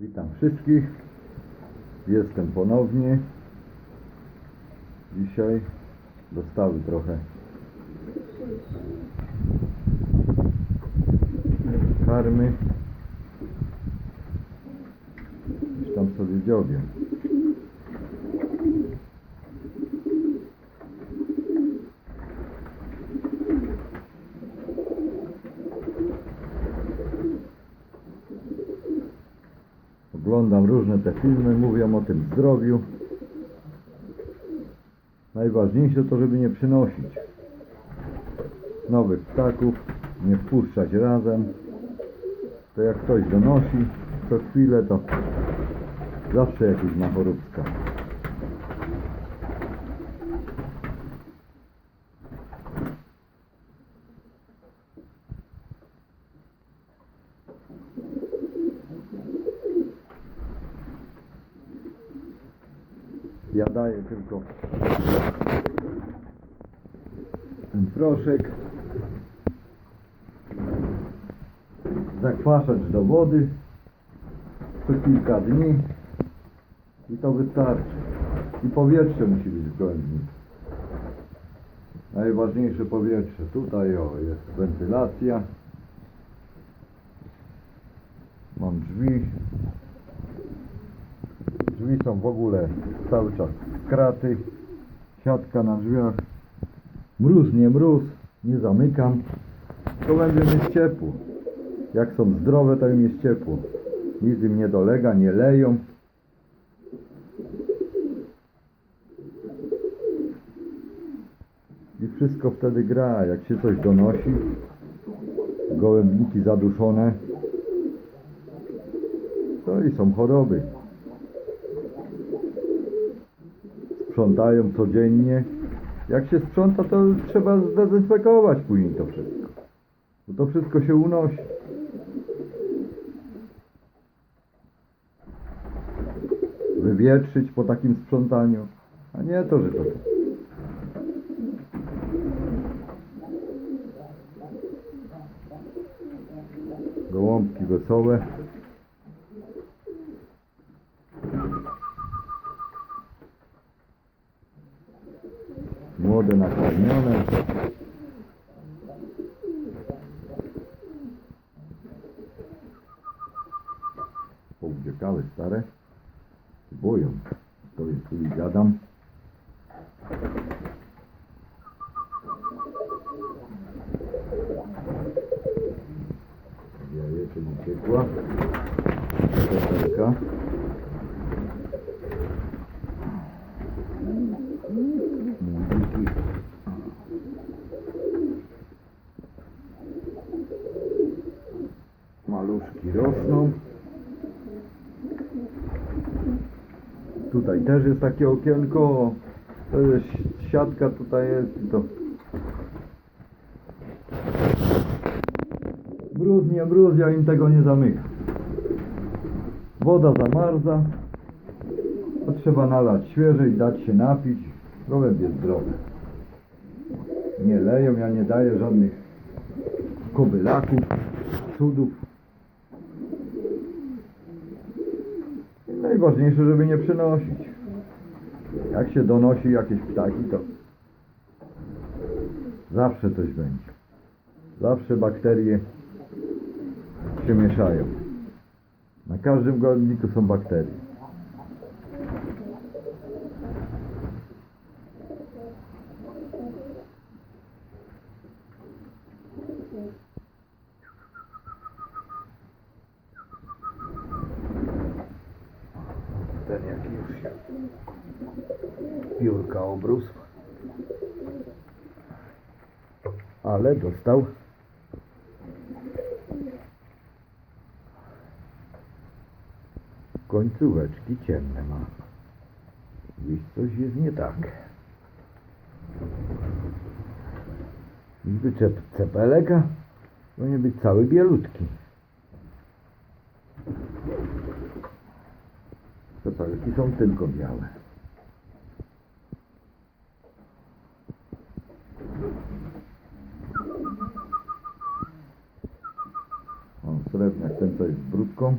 Witam wszystkich. Jestem ponownie. Dzisiaj dostawy trochę karmy. Gdzieś tam sobie dziobię. Oglądam różne te filmy, mówią o tym zdrowiu. Najważniejsze to, żeby nie przynosić nowych ptaków, nie wpuszczać razem. To jak ktoś donosi co chwilę, to zawsze jakiś ma choróbska. Ja daję tylko ten proszek. Zakwaszać do wody co kilka dni i to wystarczy. I powietrze musi być w gołębniku. Najważniejsze powietrze. Tutaj o, jest wentylacja. Mam drzwi. Drzwi są w ogóle cały czas kraty. Siatka na drzwiach. Mróz, nie mróz. Nie zamykam. Gołębiom jest ciepło. Jak są zdrowe, to im jest ciepło. Nic im nie dolega, nie leją. I wszystko wtedy gra. Jak się coś donosi, gołębniki zaduszone, to i są choroby. Sprzątają codziennie. Jak się sprząta, to trzeba zdezynfekować później to wszystko. Bo to wszystko się unosi. Wywietrzyć po takim sprzątaniu. A nie to, że to. Gołąbki wesołe. Młode nakarmione. Pouciekały stare. Boją. To jest tu i gadam. Jajeczek uciekła. Petelka. Maluszki rosną. Tutaj też jest takie okienko. To jest siatka tutaj jest i to. Mróz, nie im tego nie zamykam. Woda zamarza. To trzeba nalać świeżej, dać się napić. Gołębie jest zdrowe. Nie leją, ja nie daję żadnych kobylaków, cudów. I najważniejsze, żeby nie przynosić. Jak się donosi jakieś ptaki, to zawsze coś będzie. Zawsze bakterie się mieszają. Na każdym gołębniku są bakterie. Ten już się piórka obrósł. Ale dostał końcóweczki ciemne ma. Gdzieś coś jest nie tak. Niby cep cepeleka powinien być cały bielutki. Cepelki są tylko białe. O, srebrniak ten co jest brudką.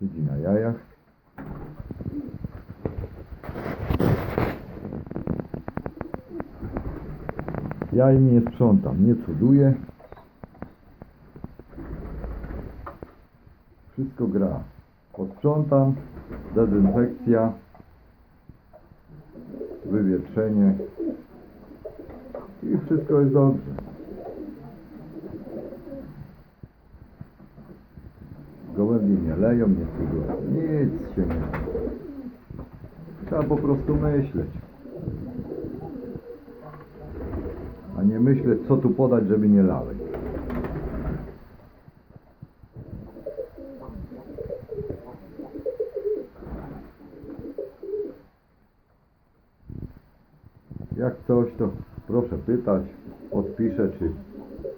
Siedzi na jajach. Ja im nie sprzątam, nie cuduję. Wszystko gra. Posprzątam, dezynfekcja, wywietrzenie i wszystko jest dobrze. Gołębie nie leją, nie cudują. Nic się nie dzieje. Trzeba po prostu myśleć. A nie myśleć, co tu podać, żeby nie lały. Jak coś, to proszę pytać, odpiszę, czy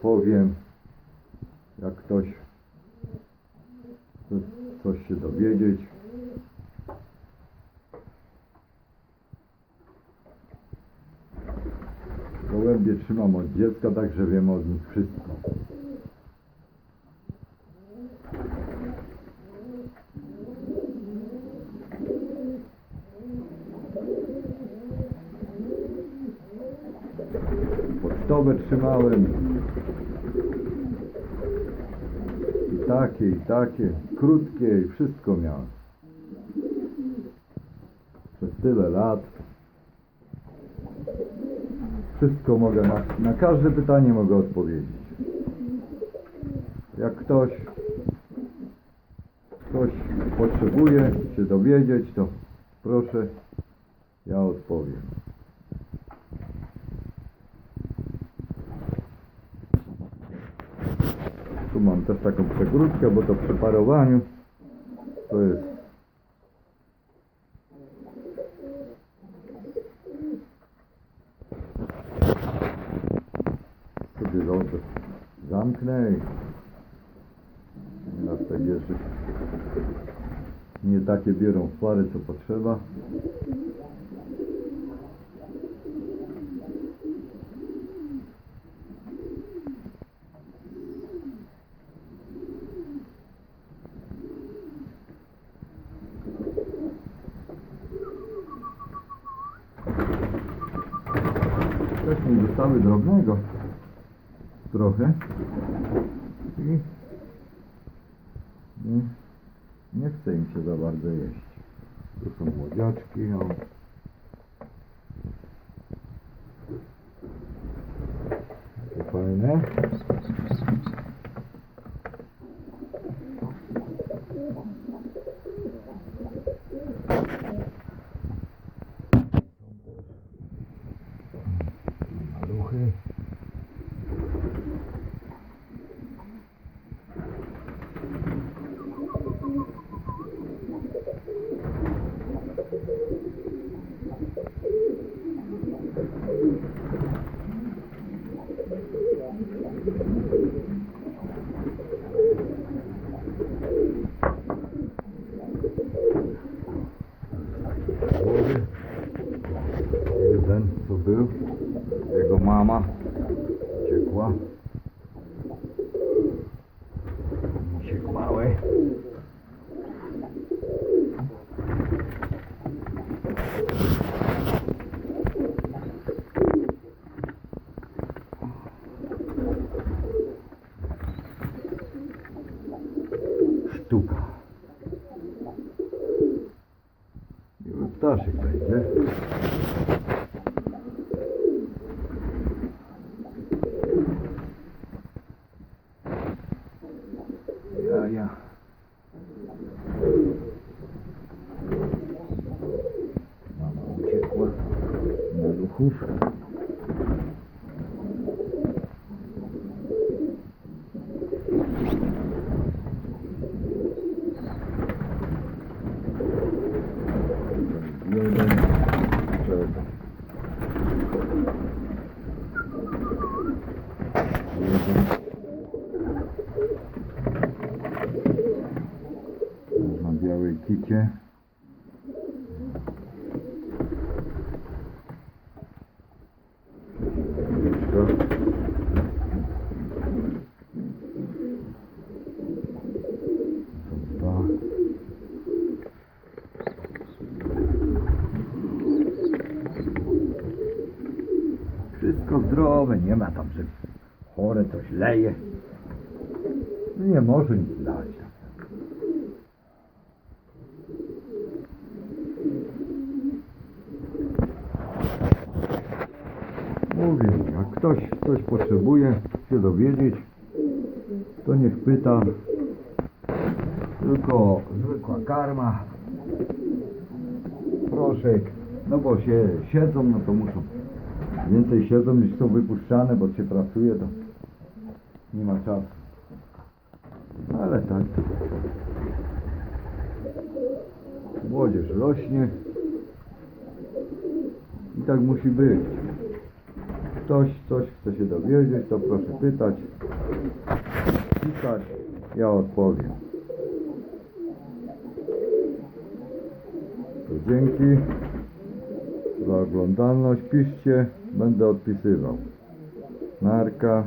powiem. Jak ktoś chce coś się dowiedzieć. Gołębie trzymam od dziecka, także wiem od nich wszystko. Pocztowe trzymałem. I takie, i takie. Krótkie i wszystko miałem. Przez tyle lat. Wszystko mogę, na, na każde pytanie mogę odpowiedzieć. Jak ktoś, ktoś potrzebuje się dowiedzieć, to proszę, ja odpowiem. Tu mam też taką przegródkę, bo to przy parowaniu to jest sobie dobrze zamknę i teraz te nie takie biorą pary co potrzeba. Dostały drobnego trochę i nie, nie chce im się za bardzo jeść. Tu są młodziaczki, o. Fajne. Mały. Sztuka. Ptaszek będzie. Ja, ja. Mama uciekła na duchów. Jeden, czego? Jeden. Na białej kicie. Dziecko. Są dwa. Zdrowe, nie ma tam, że chore coś leje. Nie może nic dać. Mówię, jak ktoś coś potrzebuje się dowiedzieć, to niech pyta. Tylko zwykła karma, proszek, no bo się siedzą, no to muszą. Więcej siedzą niż są wypuszczane, bo się pracuje, to nie ma czasu. Ale tak. Młodzież rośnie i tak musi być. Ktoś coś chce się dowiedzieć, to proszę pytać, pisać, ja odpowiem. To dzięki za oglądalność. Piszcie, będę odpisywał. Narka.